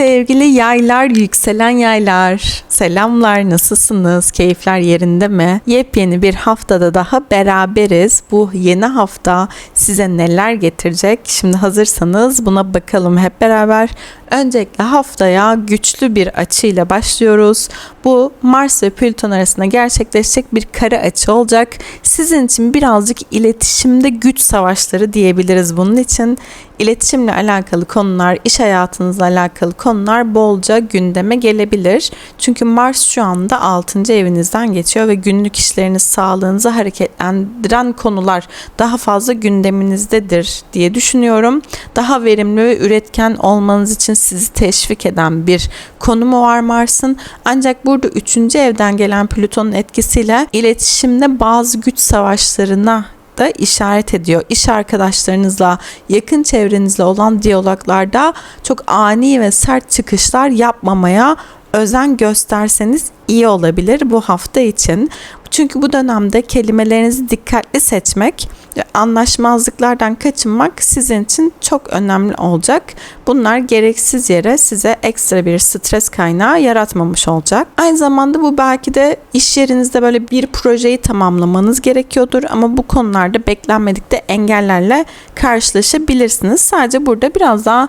Sevgili yaylar, yükselen yaylar. Selamlar, nasılsınız? Keyifler yerinde mi? Yepyeni bir haftada daha beraberiz. Bu yeni hafta size neler getirecek? Şimdi hazırsanız buna bakalım hep beraber. Öncelikle haftaya güçlü bir açıyla başlıyoruz. Bu Mars ve Plüton arasında gerçekleşecek bir kare açı olacak. Sizin için birazcık iletişimde güç savaşları diyebiliriz bunun için. İletişimle alakalı konular, iş hayatınızla alakalı konular bolca gündeme gelebilir. Çünkü Mars şu anda 6. evinizden geçiyor ve günlük işleriniz, sağlığınızı hareketlendiren konular daha fazla gündeminizdedir diye düşünüyorum. Daha verimli ve üretken olmanız için sizi teşvik eden bir konumu var Mars'ın. Ancak burada 3. evden gelen Plüton'un etkisiyle iletişimde bazı güç savaşlarına da işaret ediyor. İş arkadaşlarınızla, yakın çevrenizle olan diyaloglarda çok ani ve sert çıkışlar yapmamaya özen gösterseniz iyi olabilir bu hafta için. Çünkü bu dönemde kelimelerinizi dikkatli seçmek anlaşmazlıklardan kaçınmak sizin için çok önemli olacak. Bunlar gereksiz yere size ekstra bir stres kaynağı yaratmamış olacak. Aynı zamanda bu belki de iş yerinizde böyle bir projeyi tamamlamanız gerekiyordur ama bu konularda beklenmedik de engellerle karşılaşabilirsiniz. Sadece burada biraz daha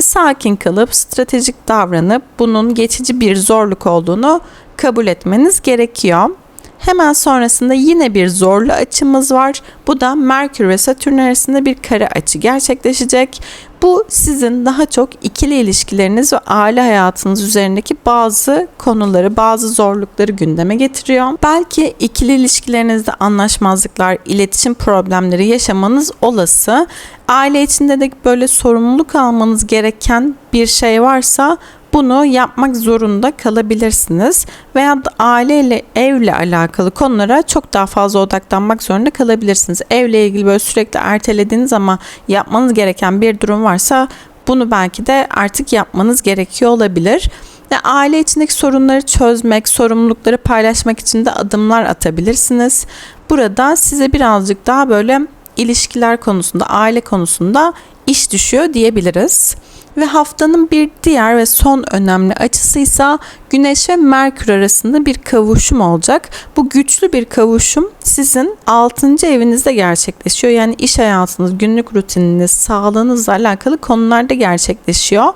sakin kalıp stratejik davranıp bunun geçici bir zorluk olduğunu kabul etmeniz gerekiyor. Hemen sonrasında yine bir zorlu açımız var. Bu da Merkür ve Satürn arasında bir kare açı gerçekleşecek. Bu sizin daha çok ikili ilişkileriniz ve aile hayatınız üzerindeki bazı konuları, bazı zorlukları gündeme getiriyor. Belki ikili ilişkilerinizde anlaşmazlıklar, iletişim problemleri yaşamanız olası. Aile içinde de böyle sorumluluk almanız gereken bir şey varsa bunu yapmak zorunda kalabilirsiniz veya aileyle evle alakalı konulara çok daha fazla odaklanmak zorunda kalabilirsiniz. Evle ilgili böyle sürekli ertelediğiniz ama yapmanız gereken bir durum varsa bunu belki de artık yapmanız gerekiyor olabilir. Ve aile içindeki sorunları çözmek, sorumlulukları paylaşmak için de adımlar atabilirsiniz. Burada size birazcık daha böyle ilişkiler konusunda, aile konusunda iş düşüyor diyebiliriz. Ve haftanın bir diğer ve son önemli açısı ise Güneş ve Merkür arasında bir kavuşum olacak. Bu güçlü bir kavuşum sizin 6. evinizde gerçekleşiyor. Yani iş hayatınız, günlük rutininiz, sağlığınızla alakalı konularda gerçekleşiyor.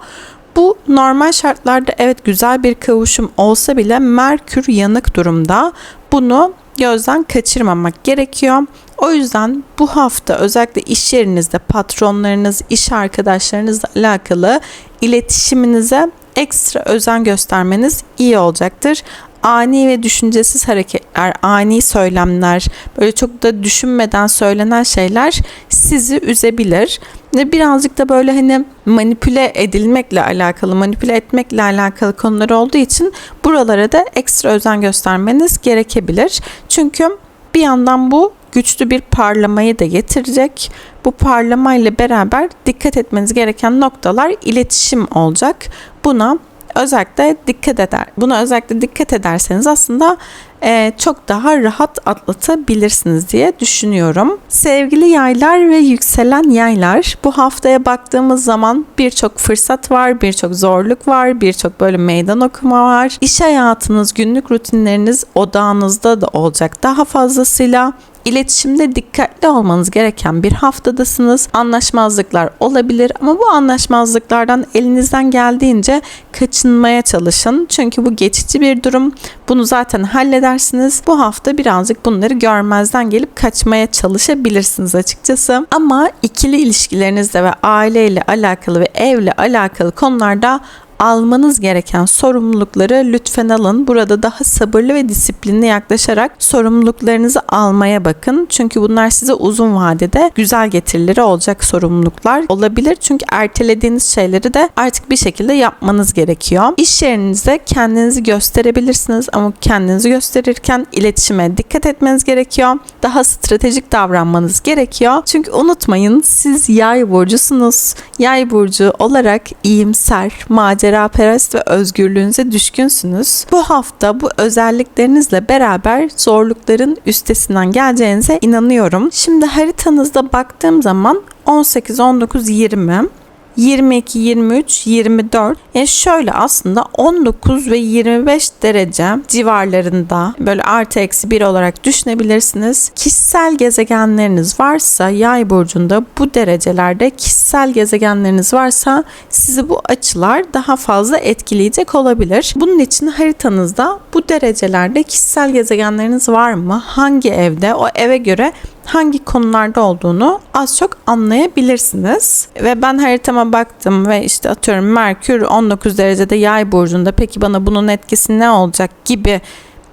Bu normal şartlarda evet güzel bir kavuşum olsa bile Merkür yanık durumda. Bunu gözden kaçırmamak gerekiyor. O yüzden bu hafta özellikle iş yerinizde patronlarınız, iş arkadaşlarınızla alakalı iletişiminize ekstra özen göstermeniz iyi olacaktır. Ani ve düşüncesiz hareketler, ani söylemler, böyle çok da düşünmeden söylenen şeyler sizi üzebilir. Ve birazcık da böyle hani manipüle edilmekle alakalı, manipüle etmekle alakalı konular olduğu için buralara da ekstra özen göstermeniz gerekebilir. Çünkü bir yandan bu güçlü bir parlamayı da getirecek. Bu parlama ile beraber dikkat etmeniz gereken noktalar iletişim olacak. Buna özellikle dikkat eder. Buna özellikle dikkat ederseniz aslında e, çok daha rahat atlatabilirsiniz diye düşünüyorum. Sevgili yaylar ve yükselen yaylar bu haftaya baktığımız zaman birçok fırsat var, birçok zorluk var, birçok böyle meydan okuma var. İş hayatınız, günlük rutinleriniz odağınızda da olacak daha fazlasıyla İletişimde dikkatli olmanız gereken bir haftadasınız. Anlaşmazlıklar olabilir ama bu anlaşmazlıklardan elinizden geldiğince kaçınmaya çalışın. Çünkü bu geçici bir durum. Bunu zaten halledersiniz. Bu hafta birazcık bunları görmezden gelip kaçmaya çalışabilirsiniz açıkçası. Ama ikili ilişkilerinizde ve aileyle alakalı ve evle alakalı konularda almanız gereken sorumlulukları lütfen alın. Burada daha sabırlı ve disiplinli yaklaşarak sorumluluklarınızı almaya bakın. Çünkü bunlar size uzun vadede güzel getirileri olacak sorumluluklar olabilir. Çünkü ertelediğiniz şeyleri de artık bir şekilde yapmanız gerekiyor. İş yerinizde kendinizi gösterebilirsiniz ama kendinizi gösterirken iletişime dikkat etmeniz gerekiyor. Daha stratejik davranmanız gerekiyor. Çünkü unutmayın siz yay burcusunuz. Yay burcu olarak iyimser, macera maceraperest ve özgürlüğünüze düşkünsünüz. Bu hafta bu özelliklerinizle beraber zorlukların üstesinden geleceğinize inanıyorum. Şimdi haritanızda baktığım zaman 18, 19, 20 22, 23, 24 Yani şöyle aslında 19 ve 25 derece civarlarında böyle artı eksi 1 olarak düşünebilirsiniz. Kişisel gezegenleriniz varsa yay burcunda bu derecelerde kişisel gezegenleriniz varsa sizi bu açılar daha fazla etkileyecek olabilir. Bunun için haritanızda bu derecelerde kişisel gezegenleriniz var mı? Hangi evde? O eve göre hangi konularda olduğunu az çok anlayabilirsiniz. Ve ben haritama baktım ve işte atıyorum Merkür 19 derecede yay burcunda. Peki bana bunun etkisi ne olacak gibi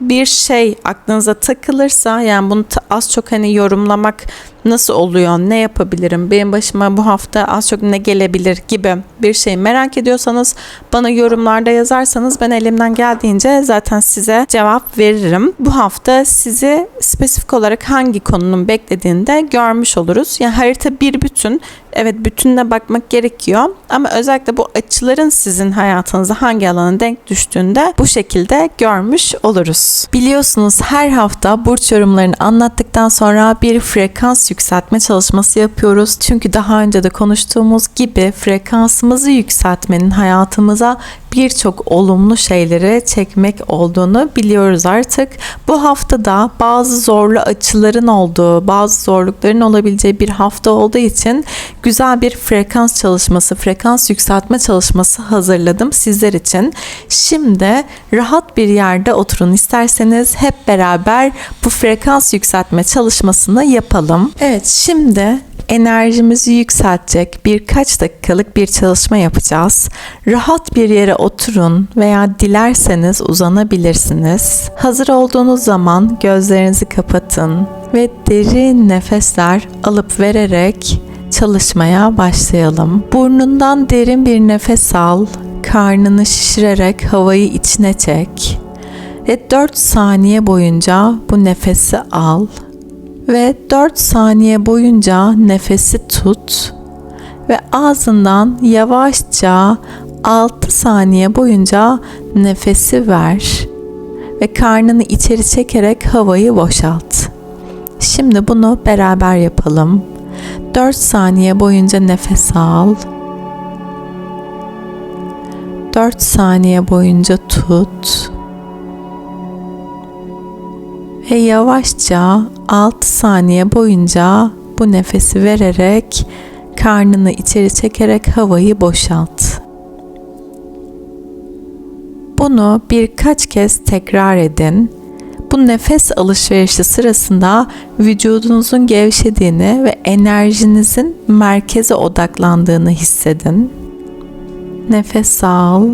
bir şey aklınıza takılırsa yani bunu az çok hani yorumlamak nasıl oluyor, ne yapabilirim, benim başıma bu hafta az çok ne gelebilir gibi bir şey merak ediyorsanız bana yorumlarda yazarsanız ben elimden geldiğince zaten size cevap veririm. Bu hafta sizi spesifik olarak hangi konunun beklediğini de görmüş oluruz. Yani harita bir bütün. Evet bütününe bakmak gerekiyor ama özellikle bu açıların sizin hayatınıza hangi alana denk düştüğünde bu şekilde görmüş oluruz. Biliyorsunuz her hafta burç yorumlarını anlattıktan sonra bir frekans yükseltme çalışması yapıyoruz. Çünkü daha önce de konuştuğumuz gibi frekansımızı yükseltmenin hayatımıza birçok olumlu şeyleri çekmek olduğunu biliyoruz artık. Bu haftada bazı zorlu açıların olduğu, bazı zorlukların olabileceği bir hafta olduğu için güzel bir frekans çalışması, frekans yükseltme çalışması hazırladım sizler için. Şimdi rahat bir yerde oturun isterseniz hep beraber bu frekans yükseltme çalışmasını yapalım. Evet şimdi enerjimizi yükseltecek birkaç dakikalık bir çalışma yapacağız. Rahat bir yere oturun veya dilerseniz uzanabilirsiniz. Hazır olduğunuz zaman gözlerinizi kapatın ve derin nefesler alıp vererek çalışmaya başlayalım. Burnundan derin bir nefes al, karnını şişirerek havayı içine çek ve 4 saniye boyunca bu nefesi al ve 4 saniye boyunca nefesi tut ve ağzından yavaşça 6 saniye boyunca nefesi ver ve karnını içeri çekerek havayı boşalt. Şimdi bunu beraber yapalım. 4 saniye boyunca nefes al. 4 saniye boyunca tut. Ve yavaşça 6 saniye boyunca bu nefesi vererek karnını içeri çekerek havayı boşalt. Bunu birkaç kez tekrar edin. Bu nefes alışverişi sırasında vücudunuzun gevşediğini ve enerjinizin merkeze odaklandığını hissedin. Nefes al.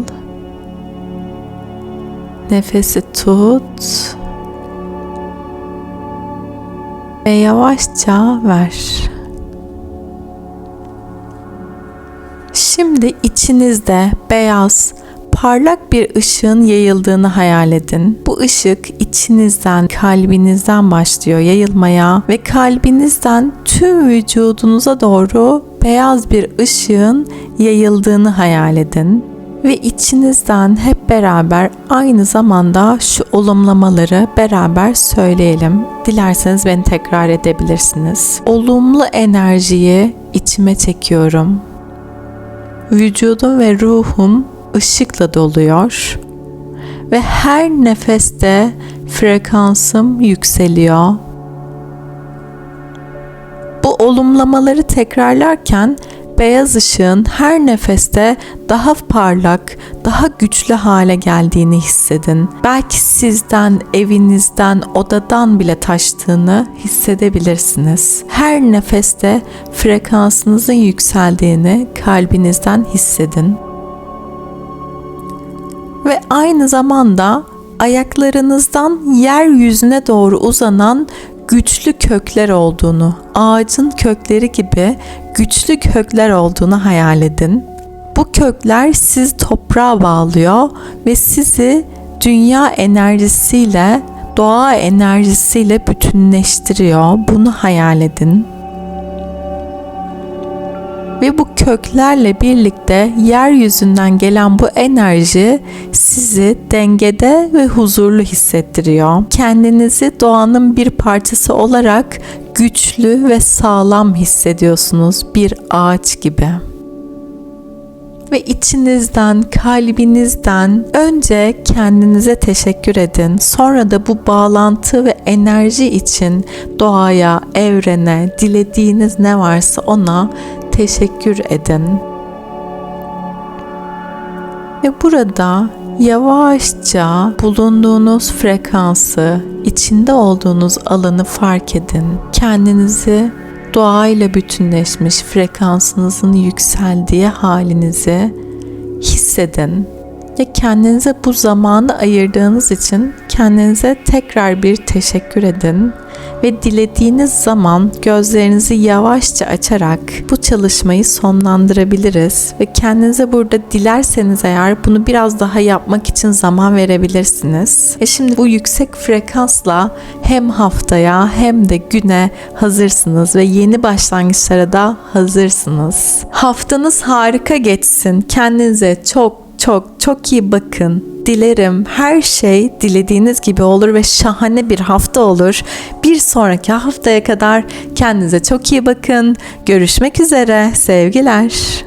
Nefesi tut ve yavaşça ver. Şimdi içinizde beyaz, parlak bir ışığın yayıldığını hayal edin. Bu ışık içinizden, kalbinizden başlıyor yayılmaya ve kalbinizden tüm vücudunuza doğru beyaz bir ışığın yayıldığını hayal edin ve içinizden hep beraber aynı zamanda şu olumlamaları beraber söyleyelim. Dilerseniz beni tekrar edebilirsiniz. Olumlu enerjiyi içime çekiyorum. Vücudum ve ruhum ışıkla doluyor ve her nefeste frekansım yükseliyor. Bu olumlamaları tekrarlarken beyaz ışığın her nefeste daha parlak, daha güçlü hale geldiğini hissedin. Belki sizden, evinizden, odadan bile taştığını hissedebilirsiniz. Her nefeste frekansınızın yükseldiğini kalbinizden hissedin. Ve aynı zamanda ayaklarınızdan yeryüzüne doğru uzanan güçlü kökler olduğunu, ağacın kökleri gibi güçlü kökler olduğunu hayal edin. Bu kökler sizi toprağa bağlıyor ve sizi dünya enerjisiyle, doğa enerjisiyle bütünleştiriyor. Bunu hayal edin ve bu köklerle birlikte yeryüzünden gelen bu enerji sizi dengede ve huzurlu hissettiriyor. Kendinizi doğanın bir parçası olarak güçlü ve sağlam hissediyorsunuz bir ağaç gibi. ve içinizden, kalbinizden önce kendinize teşekkür edin. Sonra da bu bağlantı ve enerji için doğaya, evrene, dilediğiniz ne varsa ona teşekkür edin. Ve burada yavaşça bulunduğunuz frekansı, içinde olduğunuz alanı fark edin. Kendinizi doğayla bütünleşmiş frekansınızın yükseldiği halinizi hissedin. Ve kendinize bu zamanı ayırdığınız için kendinize tekrar bir teşekkür edin. Ve dilediğiniz zaman gözlerinizi yavaşça açarak bu çalışmayı sonlandırabiliriz. Ve kendinize burada dilerseniz eğer bunu biraz daha yapmak için zaman verebilirsiniz. Ve şimdi bu yüksek frekansla hem haftaya hem de güne hazırsınız ve yeni başlangıçlara da hazırsınız. Haftanız harika geçsin. Kendinize çok çok çok iyi bakın. Dilerim her şey dilediğiniz gibi olur ve şahane bir hafta olur. Bir sonraki haftaya kadar kendinize çok iyi bakın. Görüşmek üzere. Sevgiler.